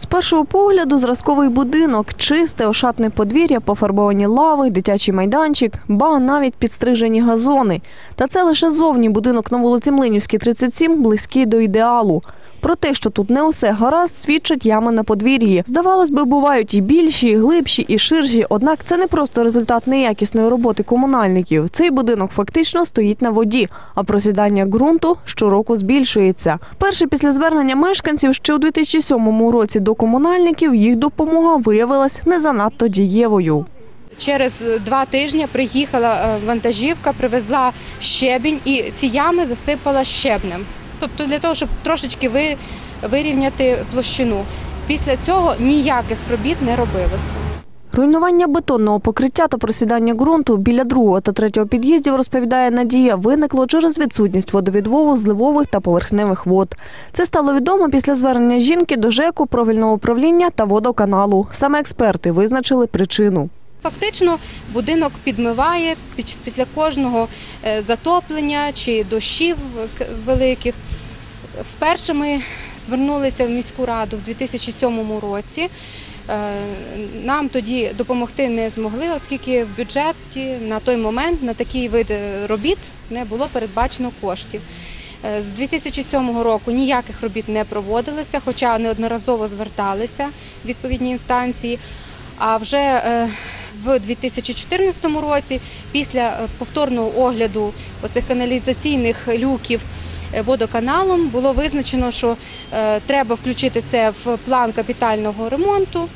З першого погляду зразковий будинок, чисте, ошатне подвір'я, пофарбовані лави, дитячий майданчик, ба навіть підстрижені газони. Та це лише зовні будинок на вулиці Млинівській, 37, близький до ідеалу. Про те, що тут не усе гаразд, свідчать ями на подвір'ї. Здавалось би, бувають і більші, і глибші, і ширші. Однак це не просто результат неякісної роботи комунальників. Цей будинок фактично стоїть на воді, а просідання ґрунту щороку збільшується. Перше після звернення мешканців ще у 2007 році до комунальників їх допомога виявилась не занадто дієвою. Через два тижні приїхала е, вантажівка, привезла щебінь і ці ями засипала щебнем. Тобто для того, щоб трошечки ви- вирівняти площину. Після цього ніяких робіт не робилося. Руйнування бетонного покриття та просідання ґрунту біля другого та третього під'їздів, розповідає Надія, виникло через відсутність водовідвову зливових та поверхневих вод. Це стало відомо після звернення жінки до ЖЕКу, провільного управління та водоканалу. Саме експерти визначили причину. Фактично будинок підмиває під- після кожного е, затоплення чи дощів великих. Вперше ми звернулися в міську раду в 2007 році. Е, Нам тоді допомогти не змогли, оскільки в бюджеті на той момент на такий вид е, робіт не було передбачено коштів. Е, З 2007 року ніяких робіт не проводилося, хоча неодноразово зверталися відповідні інстанції. А вже в 2014 році, після повторного огляду оцих каналізаційних люків водоканалом, було визначено, що треба включити це в план капітального ремонту.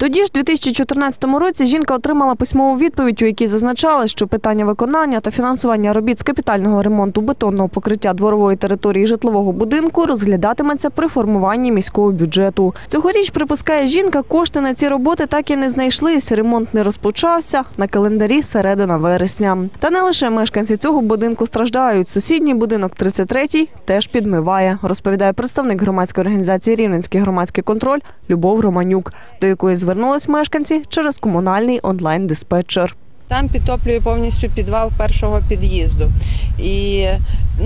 Тоді ж, у 2014 році, жінка отримала письмову відповідь, у якій зазначала, що питання виконання та фінансування робіт з капітального ремонту бетонного покриття дворової території житлового будинку розглядатиметься при формуванні міського бюджету. Цьогоріч, припускає жінка, кошти на ці роботи так і не знайшлись. Ремонт не розпочався на календарі середина вересня. Та не лише мешканці цього будинку страждають. Сусідній будинок 33-й теж підмиває, розповідає представник громадської організації Рівненський громадський контроль Любов Романюк, до якої звернулись мешканці через комунальний онлайн-диспетчер. Там підтоплює повністю підвал першого під'їзду. І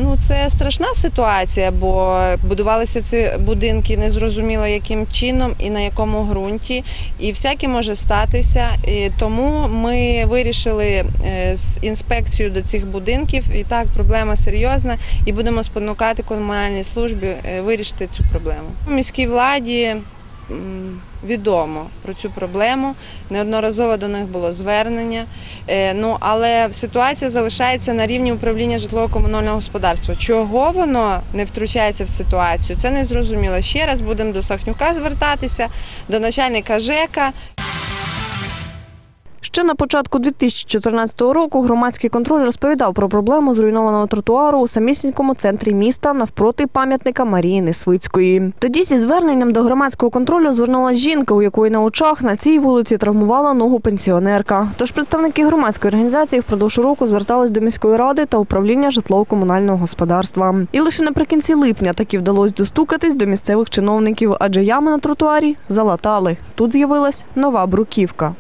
ну, це страшна ситуація, бо будувалися ці будинки незрозуміло яким чином і на якому ґрунті. І всяке може статися. І тому ми вирішили е, з інспекцією до цих будинків. І так, проблема серйозна, і будемо спонукати комунальні служби е, вирішити цю проблему. У Міській владі. Відомо про цю проблему, неодноразово до них було звернення. Е, Ну але ситуація залишається на рівні управління житлово-комунального господарства. Чого воно не втручається в ситуацію? Це не зрозуміло. Ще раз будемо до Сахнюка звертатися, до начальника ЖЕКа. Ще на початку 2014 року громадський контроль розповідав про проблему зруйнованого тротуару у самісінькому центрі міста навпроти пам'ятника Марії Несвицької. Тоді зі зверненням до громадського контролю звернулася жінка, у якої на очах на цій вулиці травмувала ногу пенсіонерка. Тож представники громадської організації впродовж року звертались до міської ради та управління житлово-комунального господарства. І лише наприкінці липня таки вдалося достукатись до місцевих чиновників, адже ями на тротуарі залатали. Тут з'явилась нова бруківка.